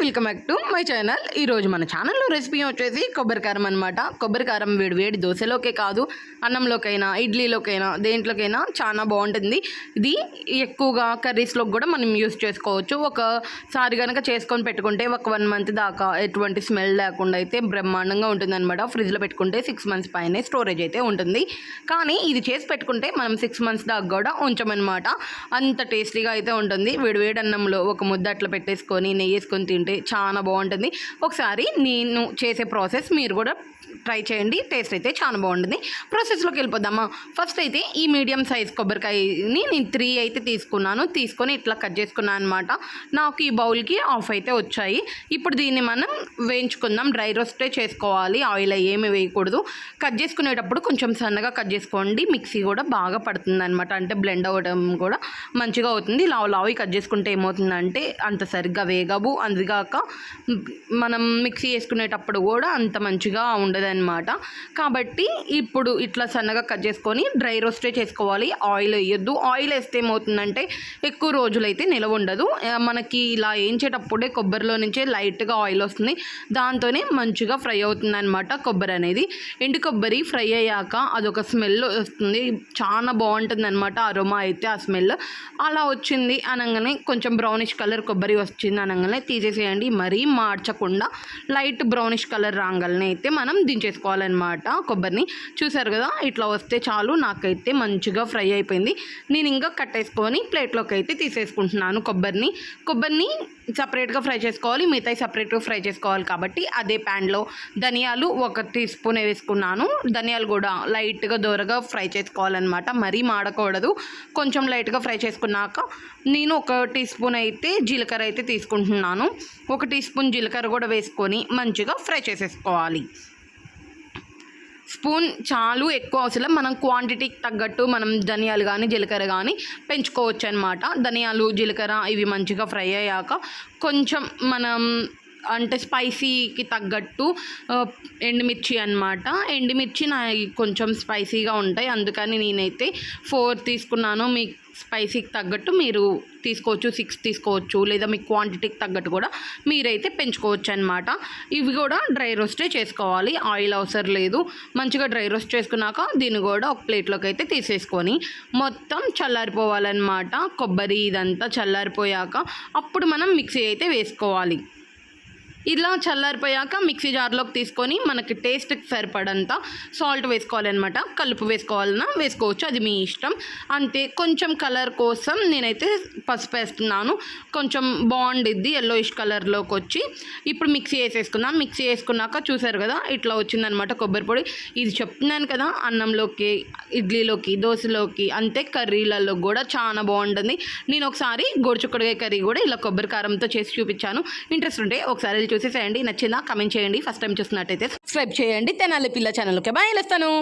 Welcome back to my channel. ఈరోజు మన ఛానల్లో రెసిపీ వచ్చేసి కొబ్బరి కారం అనమాట కొబ్బరి కారం వేడి వేడి దోశలోకే కాదు అన్నంలోకైనా ఇడ్లీలోకైనా దేంట్లోకైనా చాలా బాగుంటుంది. ఇది ఎక్కువగా కర్రీస్లోకి కూడా మనం యూస్ చేసుకోవచ్చు. ఒకసారి కనుక చేసుకొని పెట్టుకుంటే ఒక వన్ మంత్ దాకా ఎటువంటి స్మెల్ లేకుండా అయితే బ్రహ్మాండంగా ఉంటుందన్నమాట. ఫ్రిడ్జ్లో పెట్టుకుంటే సిక్స్ మంత్స్ పైనే స్టోరేజ్ అయితే ఉంటుంది. కానీ ఇది చేసి పెట్టుకుంటే మనం సిక్స్ మంత్స్ దాకా కూడా ఉంచమన్నమాట. అంత టేస్టీగా అయితే ఉంటుంది. వేడి వేడి అన్నంలో ఒక ముద్ద అట్లా పెట్టేసుకొని నెయ్యి వేసుకొని తింటే చాలా బాగుంటుంది. ఒకసారి నేను చేసే ప్రాసెస్ మీరు కూడా ట్రై చేయండి. టేస్ట్ అయితే చాలా బాగుంటుంది. ప్రాసెస్లోకి వెళ్ళిపోదామా? ఫస్ట్ అయితే ఈ మీడియం సైజ్ కొబ్బరికాయని నేను త్రీ అయితే తీసుకున్నాను. తీసుకొని ఇట్లా కట్ చేసుకున్నాను అనమాట నాకు ఈ బౌల్కి ఆఫ్ అయితే వచ్చాయి. ఇప్పుడు దీన్ని మనం వేయించుకుందాం. డ్రై రోస్టే చేసుకోవాలి. ఆయిల్ ఏమి వేయకూడదు. కట్ చేసుకునేటప్పుడు కొంచెం సన్నగా కట్ చేసుకోండి. మిక్సీ కూడా బాగా పడుతుంది అనమాట అంటే బ్లెండ్ అవ్వడం కూడా మంచిగా అవుతుంది. లావు లావి కట్ చేసుకుంటే ఏమవుతుందంటే అంత సరిగ్గా వేగవు. అందుగా అందుగాక మనం మిక్సీ వేసుకునేటప్పుడు కూడా అంత మంచిగా ఉండదన్నమాట. కాబట్టి ఇప్పుడు ఇట్లా సన్నగా కట్ చేసుకొని డ్రై రోస్టే చేసుకోవాలి. ఆయిల్ వేయొద్దు. ఆయిల్ వేస్తే ఏమవుతుందంటే ఎక్కువ రోజులైతే నిలవ ఉండదు. మనకి ఇలా వేయించేటప్పుడే కొబ్బరిలో నుంచే లైట్గా ఆయిల్ వస్తుంది. దాంతోనే మంచిగా ఫ్రై అవుతుంది అనమాట కొబ్బరి అనేది. ఎండు కొబ్బరి ఫ్రై అయ్యాక అదొక స్మెల్ వస్తుంది. చాలా బాగుంటుంది అనమాట అరోమా అయితే ఆ స్మెల్. అలా వచ్చింది అనగానే కొంచెం బ్రౌనిష్ కలర్ కొబ్బరి వచ్చింది అనగానే తీసేసేయండి. మరీ మార్చకుండా లైట్ బ్రౌనిష్ కలర్ రాగానే అయితే మనం దించేసుకోవాలన్నమాట కొబ్బరిని. చూసారు కదా? ఇట్లా వస్తే చాలు. నాకైతే మంచిగా ఫ్రై అయిపోయింది. నేను ఇంకా కట్టేసుకొని ప్లేట్లోకి అయితే తీసేసుకుంటున్నాను కొబ్బరిని. కొబ్బరిని సపరేట్గా ఫ్రై చేసుకోవాలి. మిగతాయి సపరేట్గా ఫ్రై చేసుకోవాలి కాబట్టి అదే ప్యాన్లో ధనియాలు ఒక టీ స్పూన్ వేసుకున్నాను. ధనియాలు కూడా లైట్గా దూరగా ఫ్రై చేసుకోవాలన్నమాట. మరీ మాడకూడదు. కొంచెం లైట్గా ఫ్రై చేసుకున్నాక నేను ఒక టీ స్పూన్ అయితే జీలకర్ర అయితే తీసుకుంటున్నాను. ఒక టీ స్పూన్ జీలకర్ర కూడా వేసుకొని మంచిగా ఫ్రై చేసేసుకోవాలి. స్పూన్ చాలు ఎక్కువ అవసరం మనం క్వాంటిటీకి తగ్గట్టు మనం ధనియాలు కానీ జీలకర్ర కానీ పెంచుకోవచ్చు అనమాట ధనియాలు జీలకర్ర ఇవి మంచిగా ఫ్రై అయ్యాక కొంచెం మనం అంటే స్పైసీకి తగ్గట్టు ఎండుమిర్చి అనమాట ఎండుమిర్చి నా కొంచెం స్పైసీగా ఉంటాయి. అందుకని నేనైతే ఫోర్ తీసుకున్నాను. మీకు స్పైసీకి తగ్గట్టు మీరు తీసుకోవచ్చు సిక్స్ తీసుకోవచ్చు లేదా మీ క్వాంటిటీకి తగ్గట్టు కూడా మీరైతే పెంచుకోవచ్చు అనమాట ఇవి కూడా డ్రై రోస్టే చేసుకోవాలి. ఆయిల్ అవసరం లేదు. మంచిగా డ్రై రోస్ట్ చేసుకున్నాక దీన్ని కూడా ఒక ప్లేట్లోకి అయితే తీసేసుకొని మొత్తం చల్లారిపోవాలన్నమాట. కొబ్బరి ఇదంతా చల్లారిపోయాక అప్పుడు మనం మిక్సీ అయితే వేసుకోవాలి. ఇలా చల్లారిపోయాక మిక్సీ జార్లోకి తీసుకొని మనకి టేస్ట్కి సరిపడంత సాల్ట్ వేసుకోవాలన్నమాట. కలుపు వేసుకోవాలన్నా వేసుకోవచ్చు అది మీ ఇష్టం. అంతే కొంచెం కలర్ కోసం నేనైతే పసుపు వేస్తున్నాను. కొంచెం బాగుండిద్ది ఎల్లోయిష్ కలర్లోకి వచ్చి. ఇప్పుడు మిక్సీ వేసేసుకుందాం మిక్సీ వేసుకున్నాక చూసారు కదా ఇట్లా వచ్చిందనమాట కొబ్బరి పొడి. ఇది చెప్తున్నాను కదా అన్నంలోకి ఇడ్లీలోకి దోశలోకి అంతే కర్రీలలో కూడా చాలా బాగుంటుంది. నేను ఒకసారి గోడుచుక్కడికాయ కర్రీ కూడా ఇలా కొబ్బరి కారంతో చేసి చూపించాను. ఇంట్రెస్ట్ ఉంటే ఒకసారి వెళ్ళి చూసేసేయండి. నచ్చిందా? కమెంట్ చేయండి. ఫస్ట్ టైం చూసినట్టయితే సబ్స్క్రైబ్ చేయండి. తెనాలి పిల్ల ఛానల్కే బాయ్ వెళ్ళేస్తాను